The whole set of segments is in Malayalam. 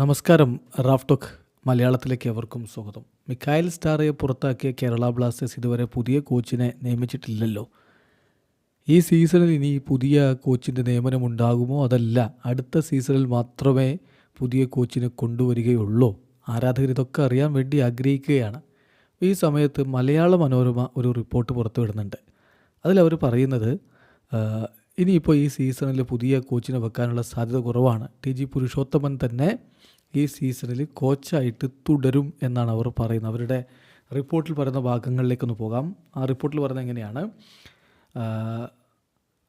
നമസ്കാരം റാഫ് റാഫ്ടോക്ക് മലയാളത്തിലേക്ക് എവർക്കും സ്വാഗതം. മിക്കായൽ സ്റ്റാറയെ പുറത്താക്കിയ കേരള ബ്ലാസ്റ്റേഴ്സ് ഇതുവരെ പുതിയ കോച്ചിനെ നിയമിച്ചിട്ടില്ലല്ലോ. ഈ സീസണിൽ ഇനി പുതിയ കോച്ചിന്റെ നിയമനം ഉണ്ടാകുമോ അതല്ല അടുത്ത സീസണിൽ മാത്രമേ പുതിയ കോച്ചിനെ കൊണ്ടുവരികയുള്ളൂ. ആരാധകർ ഇതൊക്കെ അറിയാൻ വേണ്ടി ആഗ്രഹിക്കുകയാണ്. ഈ സമയത്ത് മലയാള മനോരമ ഒരു റിപ്പോർട്ട് പുറത്തുവിടുന്നുണ്ട്. അതിലവർ പറയുന്നത് ഇനിയിപ്പോൾ ഈ സീസണിൽ പുതിയ കോച്ചിനെ വെക്കാനുള്ള സാധ്യത കുറവാണ്. ടി ജി പുരുഷോത്തമൻ തന്നെ ഈ സീസണിൽ കോച്ചായിട്ട് തുടരും എന്നാണ് അവർ പറയുന്നത്. അവരുടെ റിപ്പോർട്ടിൽ പറയുന്ന ഭാഗങ്ങളിലേക്കൊന്ന് പോകാം. ആ റിപ്പോർട്ടിൽ പറയുന്നത് എങ്ങനെയാണ്?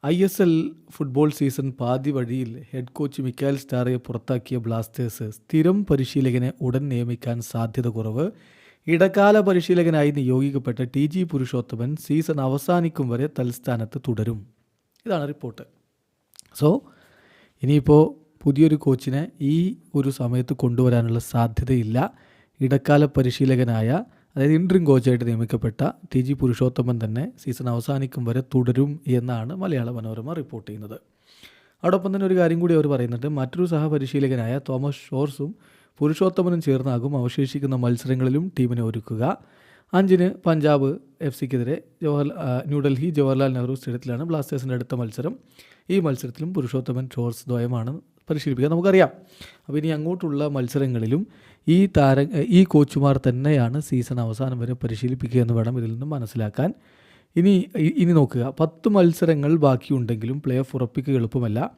I S L football season പാതി വഴിയിൽ ഹെഡ് കോച്ച് മിക്കാൽ സ്റ്റാറയെ പുറത്താക്കിയ ബ്ലാസ്റ്റേഴ്സ് സ്ഥിരം പരിശീലകനെ ഉടൻ നിയമിക്കാൻ സാധ്യത കുറവ്. ഇടക്കാല പരിശീലകനായി നിയോഗിക്കപ്പെട്ട ടി ജി പുരുഷോത്തമൻ സീസൺ അവസാനിക്കും വരെ തൽസ്ഥാനത്ത് തുടരും. ഇതാണ് റിപ്പോർട്ട്. സോ ഇനിയിപ്പോൾ പുതിയൊരു കോച്ചിനെ ഈ ഒരു സമയത്ത് കൊണ്ടുവരാനുള്ള സാധ്യതയില്ല. ഇടക്കാല പരിശീലകനായ അതായത് ഇൻട്രിം കോച്ചായിട്ട് നിയമിക്കപ്പെട്ട ടി ജി പുരുഷോത്തമൻ തന്നെ സീസൺ അവസാനിക്കും വരെ തുടരും എന്നാണ് മലയാള മനോരമ റിപ്പോർട്ട് ചെയ്യുന്നത്. അതോടൊപ്പം തന്നെ ഒരു കാര്യം കൂടി അവർ പറയുന്നുണ്ട്. മറ്റൊരു സഹപരിശീലകനായ തോമസ് ഷോർസും പുരുഷോത്തമനും ചേർന്നാകും അവശേഷിക്കുന്ന മത്സരങ്ങളിലും ടീമിനെ ഒരുക്കുക. അഞ്ചിന് പഞ്ചാബ് എഫ് സിക്കെതിരെ ജവഹർ ന്യൂഡൽഹി ജവഹർലാൽ നെഹ്റു സ്റ്റേഡിയത്തിലാണ് ബ്ലാസ്റ്റേഴ്സിന്റെ അടുത്ത മത്സരം. ഈ മത്സരത്തിലും പുരുഷോത്തമൻ ചോർസ് ദ്വയമാണ് പരിശീലിപ്പിക്കുക. നമുക്കറിയാം. അപ്പോൾ ഇനി അങ്ങോട്ടുള്ള മത്സരങ്ങളിലും ഈ താര ഈ കോച്ചുമാർ തന്നെയാണ് സീസൺ അവസാനം വരെ പരിശീലിപ്പിക്കുക എന്ന് വേണം ഇതിൽ നിന്നും മനസ്സിലാക്കാൻ. ഇനി ഇനി നോക്കുക. പത്ത് മത്സരങ്ങൾ ബാക്കിയുണ്ടെങ്കിലും പ്ലേ ഓഫ് ഉറപ്പിക്കുക എളുപ്പമല്ല.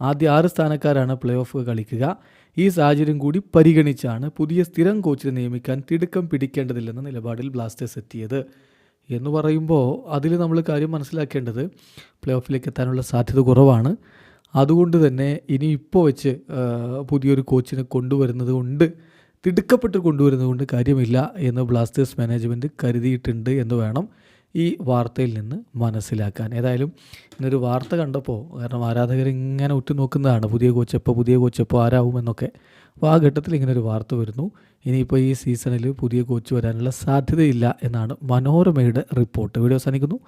ആദ്യ ആറ് സ്ഥാനക്കാരാണ് പ്ലേ ഓഫ് കളിക്കുക. ഈ സാഹചര്യം കൂടി പരിഗണിച്ചാണ് പുതിയ സ്ഥിരം കോച്ചിനെ നിയമിക്കാൻ തിടുക്കം പിടിക്കേണ്ടതില്ലെന്ന നിലപാടിൽ ബ്ലാസ്റ്റേഴ്സ് എത്തിയത്. എന്ന് പറയുമ്പോൾ അതിൽ നമ്മൾ കാര്യം മനസ്സിലാക്കേണ്ടത് പ്ലേ ഓഫിലേക്ക് എത്താനുള്ള സാധ്യത കുറവാണ്. അതുകൊണ്ട് തന്നെ ഇനി ഇപ്പോൾ വെച്ച് പുതിയൊരു കോച്ചിനെ കൊണ്ടുവരുന്നത് കൊണ്ട് തിടുക്കപ്പെട്ട് കൊണ്ടുവരുന്നത് കൊണ്ട് കാര്യമില്ല എന്ന് ബ്ലാസ്റ്റേഴ്സ് മാനേജ്മെന്റ് കരുതിയിട്ടുണ്ട് എന്ന് വേണം ഈ വാർത്തയിൽ നിന്ന് മനസ്സിലാക്കാൻ. ഏതായാലും ഇന്നൊരു വാർത്ത കണ്ടപ്പോൾ കാരണം ആരാധകർ ഇങ്ങനെ ഉറ്റുനോക്കുന്നതാണ്. പുതിയ കോച്ചപ്പോൾ പുതിയ കോച്ചപ്പോൾ ആരാവും എന്നൊക്കെ അപ്പോൾ ആ ഘട്ടത്തിൽ ഇങ്ങനെ ഒരു വാർത്ത വരുന്നു. ഇനിയിപ്പോൾ ഈ സീസണിൽ പുതിയ കോച്ച് വരാനുള്ള സാധ്യതയില്ല എന്നാണ് മനോരമയുടെ റിപ്പോർട്ട്. വീഡിയോ അവസാനിക്കുന്നു.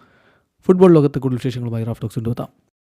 ഫുട്ബോൾ ലോകത്തെ കൂടുതൽ വിശേഷങ്ങളുമായി റാഫ്റ്റോക്സ് കൊണ്ടുവെത്താം.